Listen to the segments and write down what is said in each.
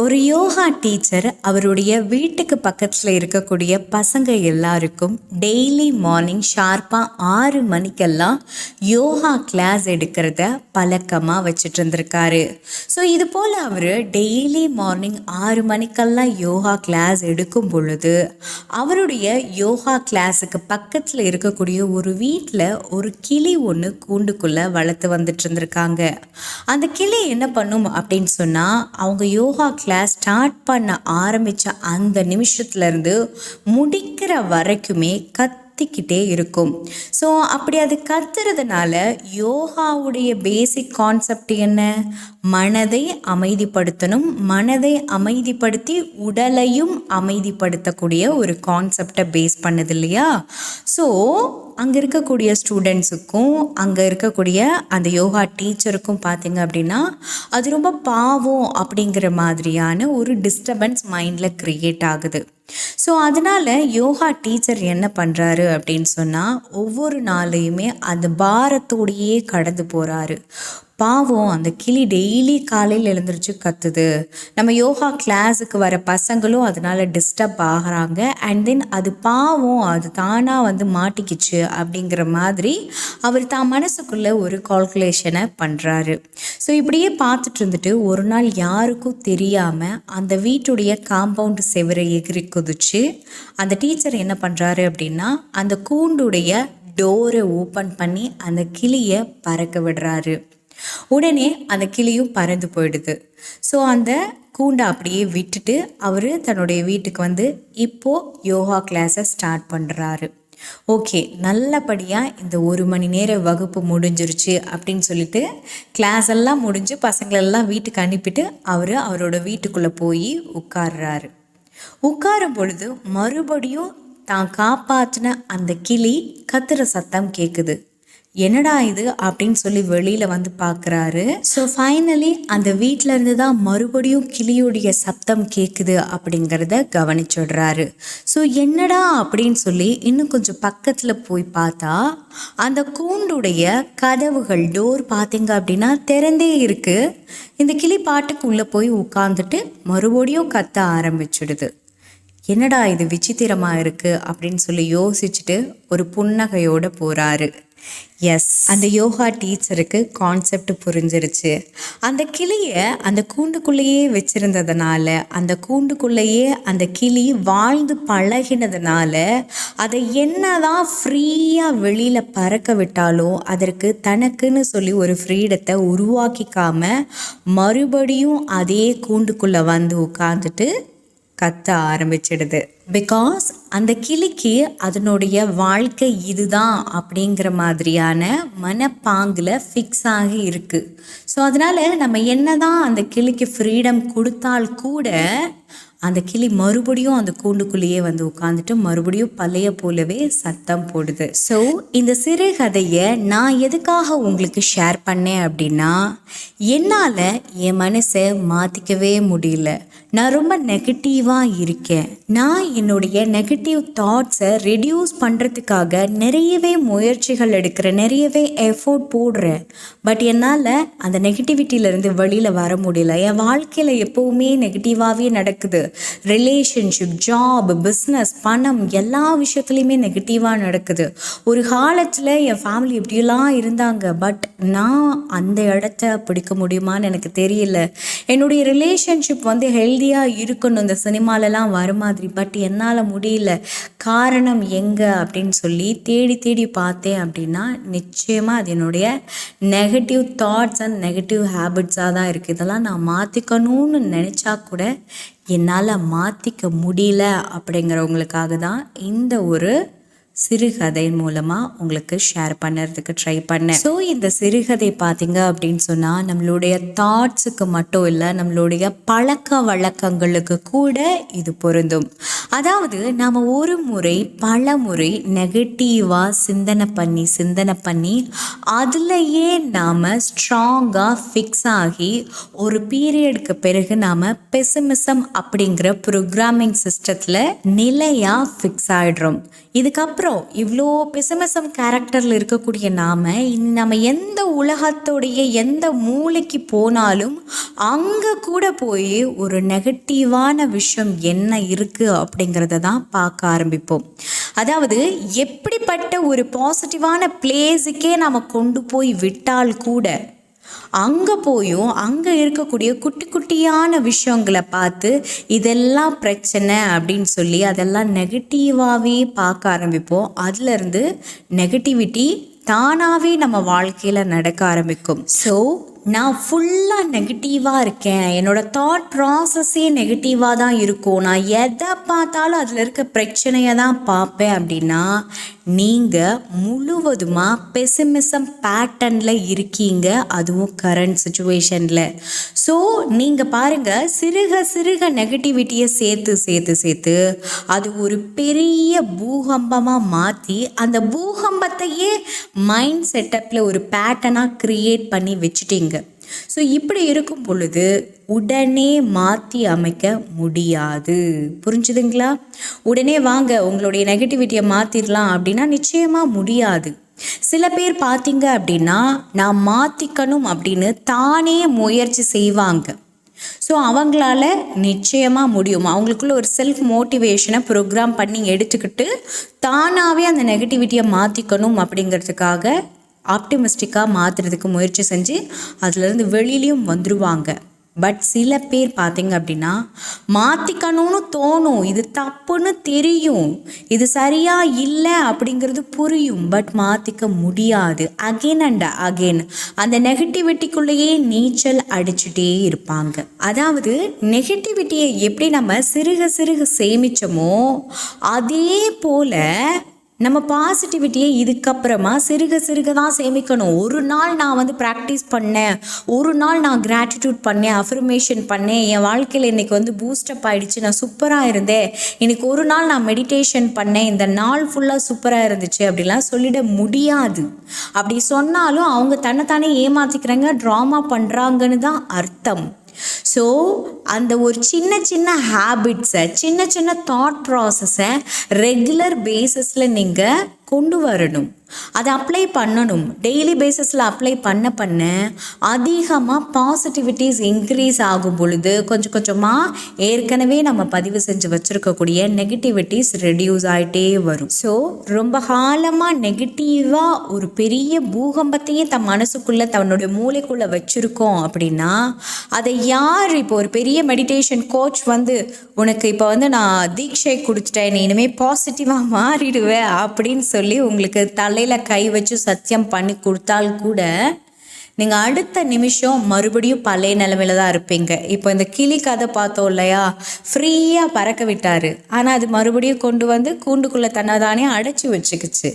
ஒரு யோகா டீச்சர் அவருடைய வீட்டுக்கு பக்கத்தில் இருக்கக்கூடிய பசங்க எல்லாருக்கும் டெய்லி மார்னிங் ஷார்ப்பாக ஆறு மணிக்கெல்லாம் யோகா கிளாஸ் எடுக்கிறத பழக்கமாக வச்சுட்டு இருந்திருக்காரு. ஸோ இது போல் அவர் டெய்லி மார்னிங் ஆறு மணிக்கெல்லாம் யோகா கிளாஸ் எடுக்கும் பொழுது அவருடைய யோகா கிளாஸுக்கு பக்கத்தில் இருக்கக்கூடிய ஒரு வீட்டில் ஒரு கிளி ஒன்று கூண்டுக்குள்ளே வளர்த்து வந்துட்டு இருந்திருக்காங்க. அந்த கிளி என்ன பண்ணும் அப்படின்னு சொன்னால் அவங்க யோகா கிளாஸ் ஸ்டார்ட் பண்ண ஆரம்பித்த அந்த நிமிஷத்துலேருந்து முடிக்கிற வரைக்குமே கத்திக்கிட்டே இருக்கும். ஸோ அப்படி அது கத்துறதுனால யோகாவுடைய பேசிக் கான்செப்ட் என்ன? மனதை அமைதிப்படுத்தணும். மனதை அமைதிப்படுத்தி உடலையும் அமைதிப்படுத்தக்கூடிய ஒரு கான்செப்டை பேஸ் பண்ணுது இல்லையா? ஸோ அங்கே இருக்கக்கூடிய ஸ்டூடெண்ட்ஸுக்கும் அங்கே இருக்கக்கூடிய அந்த யோகா டீச்சருக்கும் பார்த்தீங்க அப்படின்னா அது ரொம்ப பாவம் அப்படிங்கிற மாதிரியான ஒரு டிஸ்டர்பன்ஸ் மைண்டில் க்ரியேட் ஆகுது. ஸோ அதனால் யோகா டீச்சர் என்ன பண்ணுறாரு அப்படின்னு சொன்னால் ஒவ்வொரு நாளையுமே அந்த பாரத்தோடையே கடந்து போகிறாரு பாவம் அந்த கிளி டெய்லி காலையில் எழுந்திரிச்சு கத்துது. நம்ம யோகா கிளாஸுக்கு வர பசங்களும் அதனால் டிஸ்டர்ப் ஆகிறாங்க. அண்ட் தென் அது பாவம் அது தானாக வந்து மாட்டிக்கிச்சு அப்படிங்கிற மாதிரி அவர் தான் மனசுக்குள்ளே ஒரு கால்குலேஷனை பண்ணுறாரு ஸோ இப்படியே பார்த்துட்டு இருந்துட்டு ஒரு நாள் யாருக்கும் தெரியாமல் அந்த வீட்டுடைய காம்பவுண்டு செவரை எகிரி குதிச்சு அந்த டீச்சர் என்ன பண்ணுறாரு அப்படின்னா அந்த கூண்டுடைய டோரை ஓப்பன் பண்ணி அந்த கிளியை பறக்க விடுறாரு. உடனே அந்த கிளியும் பறந்து போயிடுது. ஸோ அந்த கூண்டை அப்படியே விட்டுட்டு அவர் தன்னுடைய வீட்டுக்கு வந்து இப்போது யோகா கிளாஸை ஸ்டார்ட் பண்ணுறாரு ஓகே நல்லபடியாக இந்த ஒரு மணி நேர வகுப்பு முடிஞ்சிருச்சு அப்படின்னு சொல்லிட்டு கிளாஸ் எல்லாம் முடிஞ்சு பசங்களெல்லாம் வீட்டுக்கு அனுப்பிட்டு அவர் அவரோட வீட்டுக்குள்ளே போய் உட்கார்றாரு. உட்காரும் பொழுது மறுபடியும் தான் காப்பாற்றின அந்த கிளி கத்துற சத்தம் கேட்குது என்னடா இது அப்படின்னு சொல்லி வெளியில் வந்து பார்க்குறாரு ஸோ ஃபைனலி அந்த வீட்டில் இருந்து தான் மறுபடியும் கிளியுடைய சப்தம் கேட்குது அப்படிங்கிறத கவனிச்சிடுறாரு ஸோ என்னடா அப்படின்னு சொல்லி இன்னும் கொஞ்சம் பக்கத்தில் போய் பார்த்தா அந்த கூண்டுடைய கதவுகள் டோர் பார்த்தீங்க அப்படின்னா திறந்தே இருக்குது இந்த கிளி பாட்டுக்குள்ளே போய் உட்காந்துட்டு மறுபடியும் கத்த ஆரம்பிச்சிடுது. என்னடா இது விசித்திரமாக இருக்குது அப்படின்னு சொல்லி யோசிச்சுட்டு ஒரு புன்னகையோடு போகிறாரு எஸ் அந்த யோகா டீச்சருக்கு கான்செப்ட் புரிஞ்சிருச்சு. அந்த கிளியை அந்த கூண்டுக்குள்ளேயே வச்சிருந்ததுனால அந்த கூண்டுக்குள்ளேயே அந்த கிளி வாழ்ந்து பழகினதுனால அதை என்னதான் ஃப்ரீயாக வெளியில் பறக்க விட்டாலும் அதற்கு தனக்குன்னு சொல்லி ஒரு ஃப்ரீடத்தை உருவாக்கிக்காம மறுபடியும் அதே கூண்டுக்குள்ளே வந்து உட்காந்துட்டு கத்த ஆரம்பிச்சிடுது. பிகாஸ் அந்த கிளிக்கு அதனுடைய வாழ்க்கை இதுதான் அப்படிங்கிற மாதிரியான மனப்பாங்கில் ஃபிக்ஸ் ஆகி இருக்குது ஸோ அதனால் நம்ம என்ன தான் அந்த கிளிக்கு ஃப்ரீடம் கொடுத்தால் கூட அந்த கிளி மறுபடியும் அந்த கூண்டுக்குள்ளேயே வந்து உட்காந்துட்டு மறுபடியும் பழைய போலவே சத்தம் போடுது. ஸோ இந்த சிறுகதையை நான் எதுக்காக உங்களுக்கு ஷேர் பண்ணேன் அப்படின்னா என்னால் என் மனசை மாற்றிக்கவே முடியல. நான் ரொம்ப நெகட்டிவாக இருக்கேன். நான் என்னுடைய நெகட்டிவ் தாட்ஸை ரெடியூஸ் பண்ணுறதுக்காக நிறையவே முயற்சிகள் எடுக்கிறேன். நிறையவே எஃபோர்ட் போடுறேன். பட் என்னால் அந்த நெகட்டிவிட்டியிலேருந்து வெளியில் வர முடியல. என் வாழ்க்கையில் எப்போவுமே நெகட்டிவாகவே நடக்குது. ரிலேஷன்ஷிப் ஜாப் பிஸ்னஸ் பணம் எல்லா விஷயத்துலையுமே நெகட்டிவாக நடக்குது. ஒரு காலத்தில் என் ஃபேமிலி இப்படியெல்லாம் இருந்தாங்க. பட் நான் அந்த இடத்த பிடிக்க முடியுமான்னு எனக்கு தெரியல. என்னுடைய ரிலேஷன்ஷிப் வந்து ஹெல்த்தியாக இருக்கணும். இந்த சினிமாலலாம் வர மாதிரி. பட் என்னால் முடியல. காரணம் எங்கே அப்படின்னு சொல்லி தேடி தேடி பார்த்தேன் அப்படின்னா நிச்சயமாக அது என்னுடைய நெகட்டிவ் தாட்ஸ் அண்ட் நெகட்டிவ் ஹேபிட்ஸாக தான் இருக்குது இதெல்லாம் நான் மாற்றிக்கணும்னு நினச்சா கூட என்னால் மாற்றிக்க முடியல அப்படிங்கிறவங்களுக்காக தான் இந்த ஒரு சிறுகதை மூலமாக உங்களுக்கு ஷேர் பண்ணுறதுக்கு ட்ரை பண்ணேன். ஸோ இந்த சிறுகதை பார்த்தீங்க அப்படின்னு சொன்னால் நம்மளுடைய தாட்ஸுக்கு மட்டும் இல்லை நம்மளுடைய பழக்க வழக்கங்களுக்கு கூட இது பொருந்தும். அதாவது நாம் ஒரு முறை பல முறை நெகட்டிவாக சிந்தனை பண்ணி சிந்தனை பண்ணி அதுலேயே நாம் ஸ்ட்ராங்காக ஃபிக்ஸ் ஆகி ஒரு பீரியடுக்கு பிறகு நாம் பெசிமிசம் அப்படிங்கிற ப்ரோக்ராமிங் சிஸ்டத்தில் நிலையாக ஃபிக்ஸ் ஆகிடுறோம் இதுக்கப்புறம் இவ்வளோ பெசமிசம் கேரக்டரில் இருக்கக்கூடிய நாம் இனி நம்ம எந்த உலகத்துடைய எந்த மூளைக்கு போனாலும் அங்கே கூட போய் ஒரு நெகட்டிவான விஷயம் என்ன இருக்குது அப்படிங்கிறத தான் பார்க்க ஆரம்பிப்போம். அதாவது எப்படிப்பட்ட ஒரு பாசிட்டிவான பிளேஸுக்கே நம்ம கொண்டு போய் விட்டால் கூட அங்கே போயும் அங்கே இருக்கக்கூடிய குட்டி குட்டியான விஷயங்களை பார்த்து இதெல்லாம் பிரச்சனை அப்படின்னு சொல்லி அதெல்லாம் நெகட்டிவாகவே பார்க்க ஆரம்பிப்போம். அதுலேருந்து நெகட்டிவிட்டி தானாகவே நம்ம வாழ்க்கையில் நடக்க ஆரம்பிக்கும். ஸோ நான் ஃபுல்லாக நெகட்டிவாக இருக்கேன். என்னோடய தாட் ப்ராசஸே நெகட்டிவாக தான் இருக்கும். நான் எதை பார்த்தாலும் அதில் இருக்க பிரச்சனையை தான் பார்ப்பேன் அப்படின்னா நீங்கள் முழுவதுமாக பெசிமிசம் பேட்டர்னில் இருக்கீங்க அதுவும் கரண்ட் சுச்சுவேஷனில் ஸோ நீங்கள் பாருங்கள் சிறுக சிறுக நெகட்டிவிட்டியை சேர்த்து சேர்த்து சேர்த்து அது ஒரு பெரிய பூகம்பமாக மாற்றி அந்த பூகம்பத்தையே மைண்ட் செட்டப்பில் ஒரு பேட்டர்னாக க்ரியேட் பண்ணி வச்சுட்டீங்க. ஸோ இப்படி இருக்கும் பொழுது உடனே மாற்றி அமைக்க முடியாது. புரிஞ்சுதுங்களா? உடனே வாங்க உங்களுடைய நெகட்டிவிட்டியை மாற்றிடலாம் அப்படின்னா நிச்சயமாக முடியாது. சில பேர் பார்த்தீங்க அப்படின்னா நான் மாற்றிக்கணும் அப்படின்னு தானே முயற்சி செய்வாங்க. ஸோ அவங்களால நிச்சயமாக முடியும். அவங்களுக்குள்ள ஒரு செல்ஃப் மோட்டிவேஷனை ப்ரோக்ராம் பண்ணி எடுத்துக்கிட்டு தானாகவே அந்த நெகட்டிவிட்டியை மாற்றிக்கணும் அப்படிங்கிறதுக்காக ஆப்டிமிஸ்டிக்காக மாற்றுறதுக்கு முயற்சி செஞ்சு அதுலேருந்து வெளியிலையும் வந்துடுவாங்க பட் சில பேர் பார்த்தீங்க அப்படின்னா மாற்றிக்கணும்னு தோணும். இது தப்புன்னு தெரியும். இது சரியாக இல்லை அப்படிங்கிறது புரியும். பட் மாற்றிக்க முடியாது. அகெயின் அண்ட் அகெயின் அந்த நெகட்டிவிட்டிக்குள்ளேயே நீச்சல் அடிச்சுட்டே இருப்பாங்க. அதாவது நெகட்டிவிட்டியை எப்படி நம்ம சிறுக சிறுக சேமிச்சோமோ அதே போல் நம்ம பாசிட்டிவிட்டியை இதுக்கப்புறமா சிறுக சிறுக தான் சேமிக்கணும். ஒரு நாள் நான் வந்து ப்ராக்டிஸ் பண்ணேன். ஒரு நாள் நான் கிராட்டிடியூட் பண்ணேன் அஃபர்மேஷன் பண்ணேன். என் வாழ்க்கையில் இன்றைக்கி வந்து பூஸ்டப் ஆகிடுச்சு நான் சூப்பராக இருந்தேன். இன்றைக்கி ஒரு நாள் நான் மெடிடேஷன் பண்ணேன். இந்த நாள் ஃபுல்லாக சூப்பராக இருந்துச்சு. அப்படிலாம் சொல்லிட முடியாது. அப்படி சொன்னாலும் அவங்க தன்னைத்தானே ஏமாற்றிக்கிறாங்க ட்ராமா பண்ணுறாங்கன்னு தான் அர்த்தம். ஸோ அந்த ஒரு சின்ன சின்ன ஹேபிட்ஸை சின்ன சின்ன தாட் ப்ராசஸை ரெகுலர் பேசிஸில் நீங்கள் கொண்டு வரணும். அதை அப்ளை பண்ணணும். டெய்லி பேசிஸில் அப்ளை பண்ண பண்ண அதிகமாக பாசிட்டிவிட்டிஸ் இன்க்ரீஸ் ஆகும் பொழுது கொஞ்சம் கொஞ்சமாக ஏற்கனவே நம்ம பதிவு செஞ்சு வச்சுருக்கக்கூடிய நெகட்டிவிட்டிஸ் ரெடியூஸ் ஆகிட்டே வரும். ஸோ ரொம்ப காலமாக நெகட்டிவாக ஒரு பெரிய பூகம்பத்தையே தன் மனசுக்குள்ளே தன்னுடைய மூளைக்குள்ளே வச்சுருக்கோம் அப்படின்னா அதை யார் இப்போ ஒரு பெரிய மெடிடேஷன் கோச் வந்து உனக்கு இப்போ வந்து நான் தீட்சை கொடுத்துட்டேன் நீ இனிமேல் பாசிட்டிவாக மாறிடுவேன் அப்படின்னு சொல்லி உங்களுக்கு தலையில் கை வச்சு சத்தியம் பண்ணி கொடுத்தால் கூட நீங்கள் அடுத்த நிமிஷம் மறுபடியும் பழைய நிலமையில தான் இருப்பீங்க. இப்போ இந்த கிளி கதை பார்த்தோம் இல்லையா? ஃப்ரீயாக பறக்க விட்டார். ஆனால் அது மறுபடியும் கொண்டு வந்து கூண்டுக்குள்ளே தன்னதானே அடைச்சி வச்சுக்கிச்சு.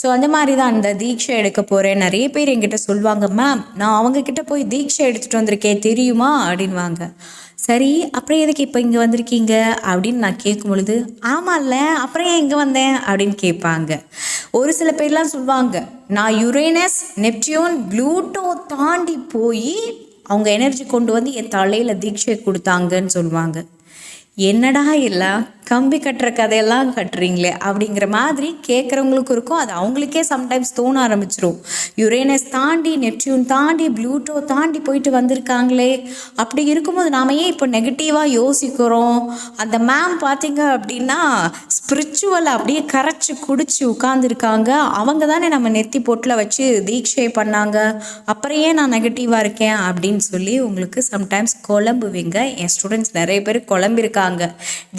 ஸோ அந்த மாதிரி தான் அந்த தீட்சை எடுக்க போகிறேன் நிறைய பேர் என்கிட்ட சொல்லுவாங்க மேம் நான் அவங்கக்கிட்ட போய் தீட்சை எடுத்துகிட்டு வந்திருக்கேன். தெரியுமா? அப்படின்வாங்க சரி அப்புறம் எதுக்கு இப்போ இங்கே வந்திருக்கீங்க? அப்படின்னு நான் கேட்கும் பொழுது ஆமாம்ல அப்புறம் ஏன் இங்கே வந்தேன்? அப்படின்னு கேட்பாங்க. ஒரு சில பேர்லாம் சொல்லுவாங்க நான் யுரேனஸ் நெப்டியூன் ப்ளூட்டோ தாண்டி போய் அவங்க எனர்ஜி கொண்டு வந்து என் தலையில் தீட்சை கொடுத்தாங்கன்னு சொல்லுவாங்க என்னடா எல்லாம்? கம்பி கட்டுற கதையெல்லாம் கட்டுறீங்களே அப்படிங்கிற மாதிரி கேட்குறவங்களுக்கும் இருக்கும். அது அவங்களுக்கே சம்டைம்ஸ் தோண ஆரம்பிச்சிரும். யுரேனஸ் தாண்டி நெப்டியூன் தாண்டி ப்ளூட்டோ தாண்டி போயிட்டு வந்திருக்காங்களே. அப்படி இருக்கும்போது நாம ஏன் இப்போ நெகட்டிவாக யோசிக்கிறோம்? அந்த மேம் பார்த்தீங்க அப்படின்னா ஸ்பிரிச்சுவலை அப்படியே கரைச்சி குடிச்சு உட்காந்துருக்காங்க அவங்க தானே நம்ம நெத்தி பொட்டில் வச்சு தீட்சை பண்ணாங்க. அப்புறம் ஏன் நான் நெகட்டிவாக இருக்கேன் அப்படின்னு சொல்லி உங்களுக்கு சம்டைம்ஸ் குழம்புவீங்க. என் ஸ்டூடெண்ட்ஸ் நிறைய பேர் குழம்பிருக்காங்க.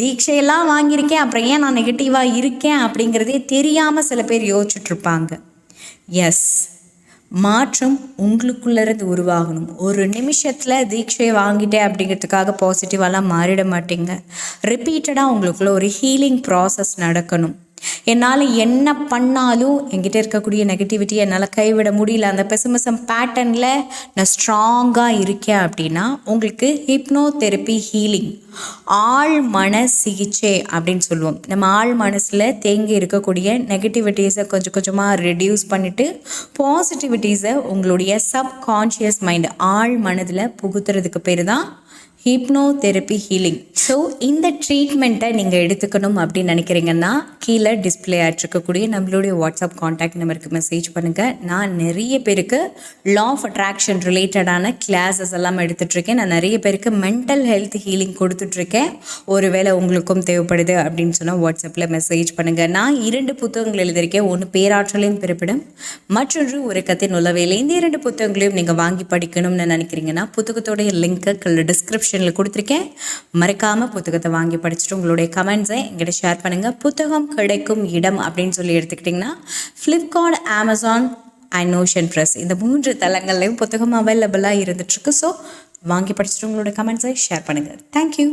தீட்சையெல்லாம் வாங்கியிருக்கேன் அப்புறம் ஏன் நான் நெகட்டிவாக இருக்கேன் அப்படிங்கிறதே தெரியாமல் சில பேர் யோசிச்சுட்ருப்பாங்க. எஸ் மாற்றம் உங்களுக்குள்ளேருந்து உருவாகணும். ஒரு நிமிஷத்தில் தீட்சையை வாங்கிட்டேன் அப்படிங்கிறதுக்காக பாசிட்டிவாலாம் மாறிட மாட்டீங்க. ரிப்பீட்டடாக உங்களுக்குள்ள ஒரு ஹீலிங் ப்ராசஸ் நடக்கணும். என்னால் என்ன பண்ணாலும் என்கிட்ட இருக்கக்கூடிய நெகட்டிவிட்டி என்னால் கைவிட முடியல. அந்த பெசிமிசம் பேட்டர்னில் நான் ஸ்ட்ராங்காக இருக்கேன் அப்படின்னா உங்களுக்கு ஹிப்னோ தெரப்பி ஹீலிங் ஆழ் மன சிகிச்சை அப்படின்னு சொல்லுவோம். நம்ம ஆழ் மனசில் தேங்கி இருக்கக்கூடிய நெகட்டிவிட்டிஸை கொஞ்சம் கொஞ்சமாக ரெடியூஸ் பண்ணிவிட்டு பாசிட்டிவிட்டிஸை உங்களுடைய சப்கான்ஷியஸ் மைண்ட் ஆழ் மனதில் புகுத்துறதுக்கு பேர் தான் ஹிப்னோதெரபி ஹீலிங் ஸோ இந்த ட்ரீட்மெண்ட்டை நீங்கள் எடுத்துக்கணும் அப்படின்னு நினைக்கிறீங்கன்னா கீழே டிஸ்பிளே ஆகிட்ருக்கக்கூடிய நம்மளுடைய வாட்ஸ்அப் காண்டாக்ட் நம்பருக்கு மெசேஜ் பண்ணுங்கள் நான் நிறைய பேருக்கு லா ஆஃப் அட்ராக்ஷன் ரிலேட்டடான கிளாஸஸ் எல்லாம் எடுத்துட்ருக்கேன் நான் நிறைய பேருக்கு மென்டல் ஹெல்த் ஹீலிங் கொடுத்துட்ருக்கேன் ஒருவேளை உங்களுக்கும் தேவைப்படுது அப்படின்னு சொன்னால் வாட்ஸ்அப்பில் மெசேஜ் பண்ணுங்கள் நான் இரண்டு புத்தகங்கள் எழுதியிருக்கேன். ஒன்று பேராற்றலின் பிறப்பிடம். மற்றொன்று ஒரு கத்தின் நுழவேலை இந்த இரண்டு புத்தகங்களையும் நீங்கள் வாங்கி படிக்கணும்னு நினைக்கிறீங்கன்னா புத்தகத்தோடைய லிங்க்கு டிஸ்கிரிப்ஷன் டிஸ்கிரிப்ஷனில் கொடுத்துருக்கேன். மறக்காமல் புத்தகத்தை வாங்கி படிச்சுட்டு உங்களுடைய கமெண்ட்ஸை எங்கிட்ட ஷேர் பண்ணுங்கள் புத்தகம் கிடைக்கும் இடம் அப்படின்னு சொல்லி எடுத்துக்கிட்டிங்கன்னா Flipkart Amazon and Notion press இந்த மூன்று தளங்கள்லையும் புத்தகம் அவைலபிளாக இருந்துகிட்ருக்கு ஸோ வாங்கி படிச்சுட்டு உங்களோட கமெண்ட்ஸை ஷேர் பண்ணுங்கள் தேங்க்யூ